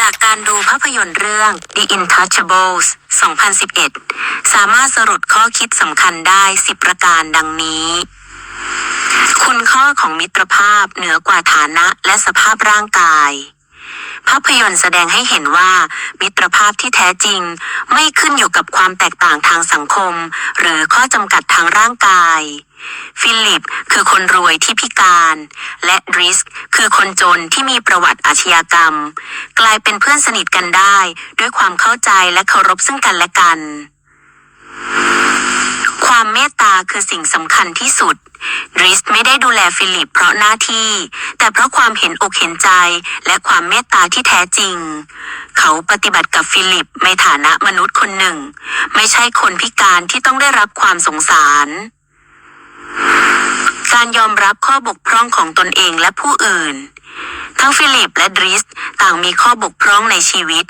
จากการดูภาพยนตร์เรื่อง The Intouchables 2011 สามารถสรุปข้อคิดสำคัญได้ 10 ประการดังนี้ คุณค่าของมิตรภาพเหนือกว่าฐานะและสภาพร่างกาย ภาพยนตร์แสดงให้เห็นว่า มิตรภาพที่แท้จริง ไม่ขึ้นอยู่กับความแตกต่างทางสังคม หรือข้อจำกัดทางร่างกาย ฟิลิปคือคนรวยที่พิการ และดริสคือคนจนที่มีประวัติอาชญากรรม กลายเป็นเพื่อนสนิทกันได้ ด้วยความเข้าใจและเคารพซึ่งกันและกัน ความเมตตาคือสิ่งสำคัญที่สุดดริสไม่ได้ดูแลฟิลิปเพราะหน้าที่ แต่เพราะความเห็นอกเห็นใจและความเมตตาที่แท้จริง เขาปฏิบัติกับฟิลิปในฐานะมนุษย์คนหนึ่ง ไม่ใช่คนพิการที่ต้องได้รับความสงสาร การยอมรับข้อบกพร่องของตนเองและผู้อื่น ทั้งฟิลิปและดริสต่างมีข้อบกพร่องในชีวิต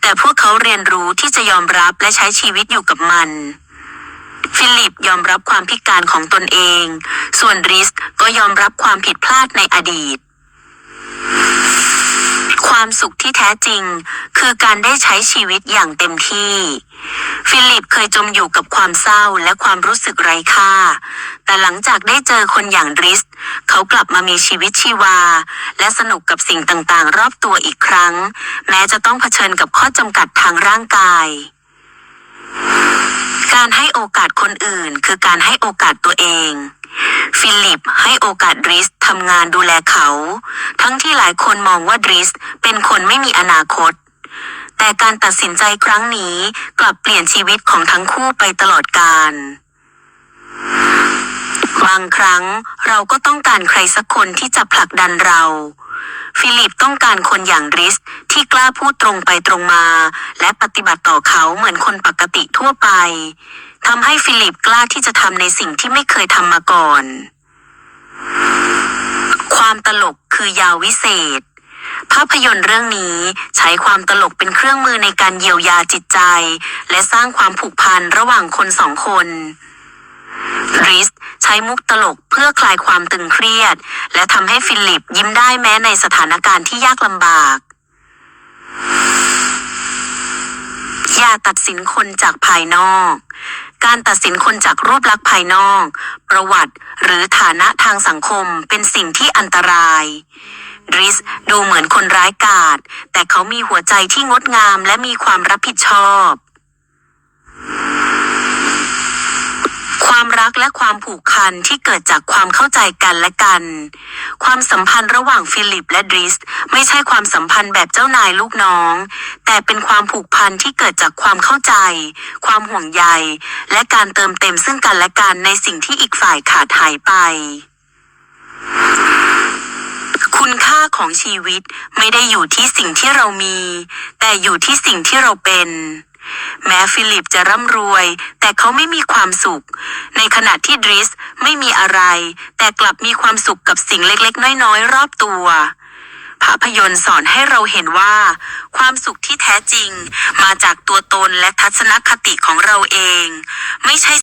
แต่พวกเขาเรียนรู้ที่จะยอมรับและใช้ชีวิตอยู่กับมัน ฟิลิปยอมรับความพิการของตนเอง ส่วนริสก็ยอมรับความผิดพลาดในอดีต ความสุขที่แท้จริง คือการได้ใช้ชีวิตอย่างเต็มที่ ฟิลิปเคยจมอยู่กับความเศร้าและความรู้สึกไร้ค่า แต่หลังจากได้เจอคนอย่างริส เขากลับมามีชีวิตชีวา และสนุกกับสิ่งต่างๆ รอบตัวอีกครั้ง แม้จะต้องเผชิญกับข้อจำกัดทางร่างกาย การให้โอกาสคนอื่น คือการให้โอกาสตัวเอง ฟิลิปให้โอกาสดริสทำงานดูแลเขา ทั้งที่หลายคนมองว่าดริสเป็นคนไม่มีอนาคต แต่การตัดสินใจครั้งนี้กลับเปลี่ยนชีวิตของทั้งคู่ไปตลอดกาล บางครั้ง เราก็ต้องการใครสักคนที่จะผลักดันเรา ฟิลิปต้องการคนอย่างริสที่กล้าพูดตรงไปตรงมา และปฏิบัติต่อเขาเหมือนคนปกติทั่วไปทำให้ฟิลิปกล้าที่จะทำในสิ่งที่ไม่เคยทำมาก่อน ความตลกคือยาวิเศษ ภาพยนตร์เรื่องนี้ใช้ความตลกเป็นเครื่องมือในการเยียวยาจิตใจ และสร้างความผูกพันระหว่างคนสองคน ริสใช้มุกตลกเพื่อคลายความตึงเครียด และทำให้ฟิลิปยิ้มได้แม้ในสถานการณ์ที่ยากลำบาก อย่าตัดสินคนจากภายนอก การตัดสินคนจากรูปลักษณ์ภายนอก ประวัติหรือฐานะทางสังคมเป็นสิ่งที่อันตรายริสดูเหมือนคนร้ายกาจแต่เขามีหัวใจที่งดงามและมีความรับผิดชอบ ความรักและความผูกพันที่เกิดจากความเข้าใจกันและกัน ความสัมพันธ์ระหว่างฟิลิปและดริส ไม่ใช่ความสัมพันธ์แบบเจ้านายลูกน้อง แต่เป็นความผูกพันที่เกิดจากความเข้าใจ ความห่วงใย และการเติมเต็มซึ่งกันและกันในสิ่งที่อีกฝ่ายขาดหายไปคุณค่าของชีวิตไม่ได้อยู่ที่สิ่งที่เรามี แต่อยู่ที่สิ่งที่เราเป็น แม้ฟิลิปจะร่ำรวย แต่เขาไม่มีความสุข ในขณะที่ดริสไม่มีอะไร แต่กลับมีความสุขกับสิ่งเล็กๆ น้อยๆ รอบตัว ภาพยนตร์สอนให้เราเห็นว่า ความสุขที่แท้จริง มาจากตัวตนและทัศนคติของเราเอง ไม่ใช่